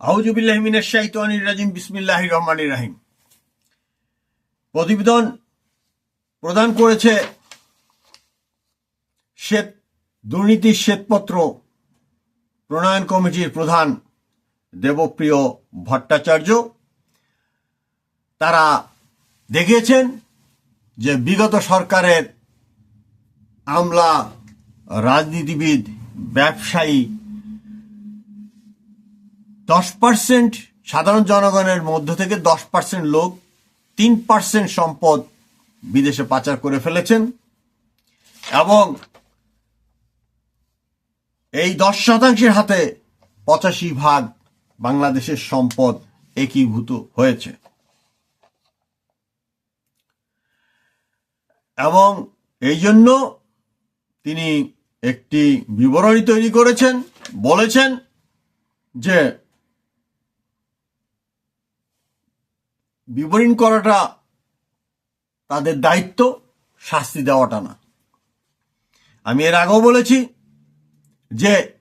আউজুবিল্লাহমিনের শাহিতানির রাজিম বিসমিল্লাহ রহমান রাহিম। প্রতিবেদন প্রদান করেছে শ্বেত দুর্নীতির শ্বেতপত্র প্রণয়ন কমিটির প্রধান দেবপ্রিয় ভট্টাচার্য। তারা দেখিয়েছেন যে বিগত সরকারের আমলা রাজনীতিবিদ, ব্যবসায়ী দশ পার্সেন্ট সাধারণ জনগণের মধ্য থেকে দশ পার্সেন্ট লোক তিন পার্সেন্ট সম্পদ বিদেশে পাচার করে ফেলেছেন। এবং এই দশ শতাংশের হাতে পঁচাশি ভাগ বাংলাদেশের সম্পদ একীভূত হয়েছে। এবং এই জন্য তিনি একটি বিবরণী তৈরি করেছেন, বলেছেন যে বিবরণ করাটা তাদের দায়িত্ব, শাস্তি দেওয়াটা না। আমি এর আগেও বলেছি যে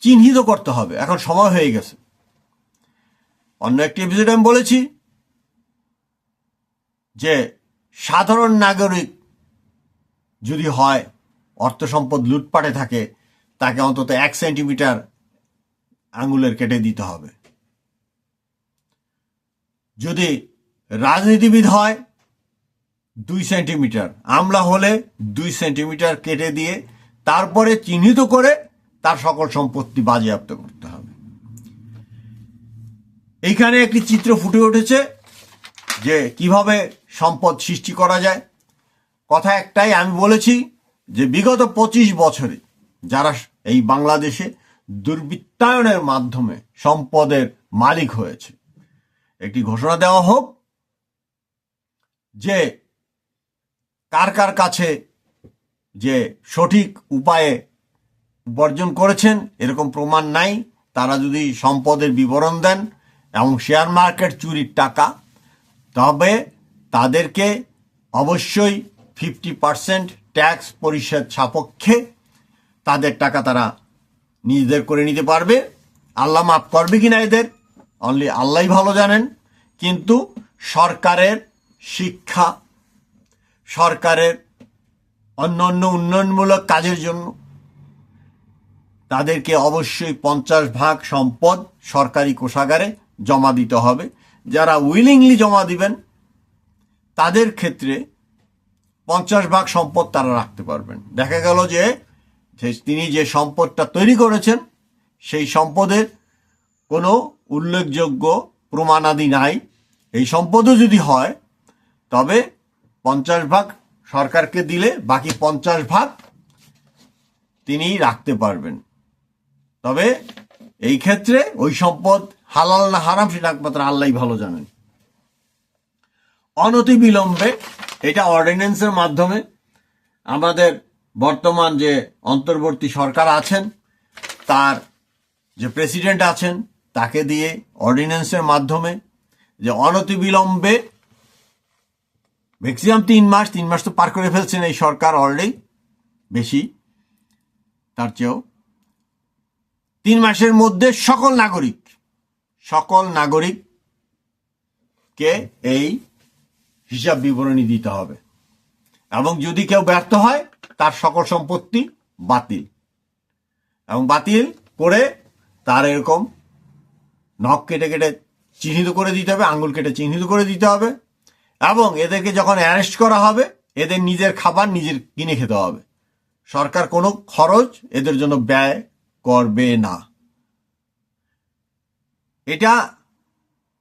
চিহ্নিত করতে হবে। এখন সময় হয়ে গেছে। অন্য একটি এপিসোডে আমি বলেছি যে সাধারণ নাগরিক যদি হয়, অর্থ সম্পদ লুটপাটে থাকে, তাকে অন্তত এক সেন্টিমিটার আঙুলের কেটে দিতে হবে। যদি রাজনীতিবিদ হয়, দুই সেন্টিমিটার। আমলা হলে দুই সেন্টিমিটার কেটে দিয়ে তারপরে চিহ্নিত করে তার সকল সম্পত্তি বাজেয়াপ্ত করতে হবে। এইখানে একটি চিত্র ফুটে উঠেছে যে কীভাবে সম্পদ সৃষ্টি করা যায়। কথা একটাই আমি বলেছি যে বিগত পঁচিশ বছরে যারা এই বাংলাদেশে দুর্বৃত্তায়নের মাধ্যমে সম্পদের মালিক হয়েছে একটি ঘোষণা দেওয়া হোক যে কার কার কাছে যে সঠিক উপায়ে উপার্জন করেছেন, এরকম প্রমাণ নাই। তারা যদি সম্পদের বিবরণ দেন এবং শেয়ার মার্কেট চুরির টাকা, তবে তাদেরকে অবশ্যই ফিফটি পার্সেন্ট ট্যাক্স পরিষদ সাপক্ষে তাদের টাকা তারা নিজেদের করে নিতে পারবে। আল্লাহ মাফ করবে কিনা এদের? অনলি আল্লাহ ভালো জানেন, কিন্তু সরকারের শিক্ষা, সরকারের অন্য অন্য উন্নয়নমূলক কাজের জন্য তাদেরকে অবশ্যই পঞ্চাশ ভাগ সম্পদ সরকারি কোষাগারে জমা দিতে হবে। যারা উইলিংলি জমা দিবেন, তাদের ক্ষেত্রে পঞ্চাশ ভাগ সম্পদ তারা রাখতে পারবেন। দেখা গেল যে তিনি যে সম্পদটা তৈরি করেছেন, সেই সম্পদের কোনো উল্লেখযোগ্য প্রমাণাদি নাই। এই সম্পদও যদি হয়, তবে পঞ্চাশ ভাগ সরকারকে দিলে বাকি পঞ্চাশ ভাগ তিনি রাখতে পারবেন। তবে এই ক্ষেত্রে ওই সম্পদ হালাল না হারাম সেটা একমাত্র আল্লাহ ভালো জানেন। অনতি বিলম্বে এটা অর্ডিন্যান্সের মাধ্যমে আমাদের বর্তমান যে অন্তর্বর্তী সরকার আছেন, তার যে প্রেসিডেন্ট আছেন তাকে দিয়ে অর্ডিন্যান্সের মাধ্যমে যে অনতি বিলম্বে ম্যাক্সিমাম তিন মাস তিন মাস তো পার করে ফেলছেন এই সরকার অলরেডি বেশি, তার চেয়েও। তিন মাসের মধ্যে সকল নাগরিক, সকল নাগরিককে এই হিসাব বিবরণী দিতে হবে। এবং যদি কেউ ব্যর্থ হয়, তার সকল সম্পত্তি বাতিল। এবং বাতিল করে তার এরকম নখ কেটে কেটে চিহ্নিত করে দিতে হবে, আঙ্গুল কেটে চিহ্নিত করে দিতে হবে, এবং এদেরকে যখন অ্যারেস্ট করা হবে, এদের নিজের খাবার নিজের কিনে খেতে হবে। সরকার কোনো খরচ এদের জন্য ব্যয় করবে না। এটা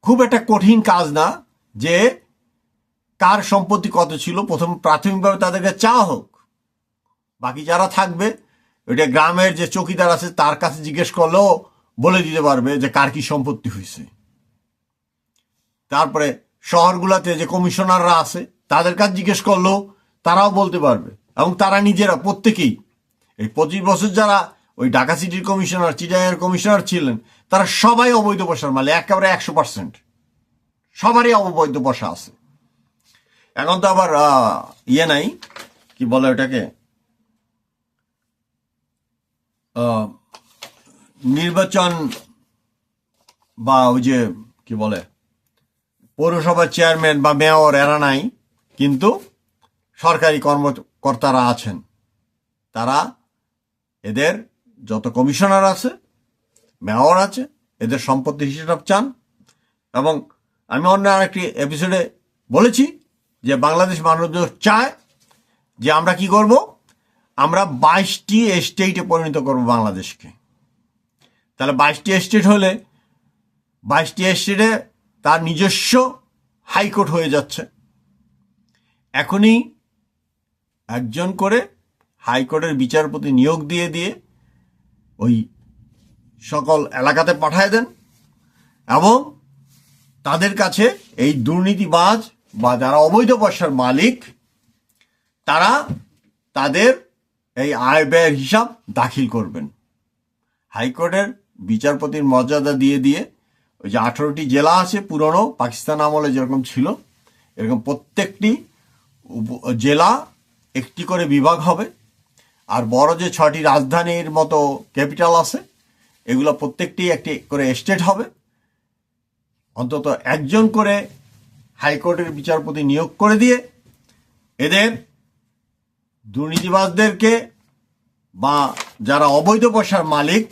খুব একটা কঠিন কাজ না যে কার সম্পত্তি কত ছিল, প্রথম প্রাথমিকভাবে তাদেরকে চাওয়া হোক। বাকি যারা থাকবে, ওইটা গ্রামের যে চৌকিদার আছে, তার কাছে জিজ্ঞেস করলেও বলে দিতে পারবে যে কার কি সম্পত্তি হয়েছে। তারপরে শহরগুলোতে যে কমিশনাররা আছে, তাদের কাছে জিজ্ঞেস করলেও তারাও বলতে পারবে। এবং তারা নিজেরা, প্রত্যেকেই, এই পঁচিশ বছর যারা ওই ঢাকা সিটির কমিশনার চিটাগাংয়ের কমিশনার ছিলেন, তারা সবাই অবৈধ পয়সার মালে একেবারে একশো পার্সেন্ট। সবারই অবৈধ পয়সা আছে। এখন তো আবার ইয়ে নাই, কি বলে ওটাকে? নির্বাচন বা ওই যে কি বলে পৌরসভার চেয়ারম্যান বা মেয়র এরা নাই, কিন্তু সরকারি কর্মকর্তারা আছেন। তারা এদের যত কমিশনার আছে, মেয়র আছে, এদের সম্পত্তি হিসাব চান। এবং আমি অন্য আরেকটি এপিসোডে বলেছি যে বাংলাদেশ মানুষ চায় যে আমরা কি করব? আমরা বাইশটি স্টেটে পরিণত করব বাংলাদেশকে। তাহলে বাইশটি স্টেট হলে বাইশটি স্টেটে তার নিজস্ব হাইকোর্ট হয়ে যাচ্ছে। এখনই একজন করে হাইকোর্টের বিচারপতি নিয়োগ দিয়ে দিয়ে ওই সকল এলাকাতে পাঠায় দেন এবং তাদের কাছে এই দুর্নীতিবাজ বা যারা অবৈধ পয়সার মালিক, তারা তাদের এই আয় ব্যয়ের হিসাব দাখিল করবেন। হাইকোর্টের বিচারপতির মর্যাদা দিয়ে দিয়ে ওই যে আঠারোটি জেলা আছে, পুরনো, পাকিস্তান আমলে যেরকম ছিল, এরকম প্রত্যেকটি জেলা একটি করে বিভাগ হবে। আর বড় যে ছটি রাজধানীর মতো ক্যাপিটাল আছে, এগুলো প্রত্যেকটি একটি করে স্টেট হবে। অন্তত একজন করে হাইকোর্টের বিচারপতি নিয়োগ করে দিয়ে এদের দুর্নীতিবাজদেরকে বা যারা অবৈধ পয়সার মালিক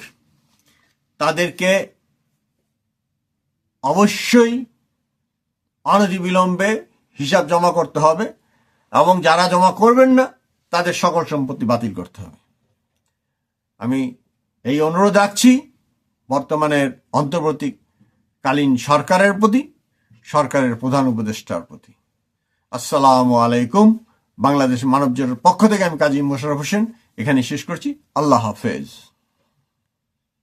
তাদেরকে অবশ্যই অনতিবিলম্বে হিসাব জমা করতে হবে এবং যারা জমা করবেন না, তাদের সকল সম্পত্তি বাতিল করতে হবে। আমি এই অনুরোধ রাখছি বর্তমানের অন্তর্বর্তীকালীন সরকারের প্রতি, সরকারের প্রধান উপদেষ্টার প্রতি। আসসালামু আলাইকুম। বাংলাদেশ মানব জোটের পক্ষ থেকে আমি কাজী মোশারফ হোসেন এখানে শেষ করছি। আল্লাহ হাফেজ।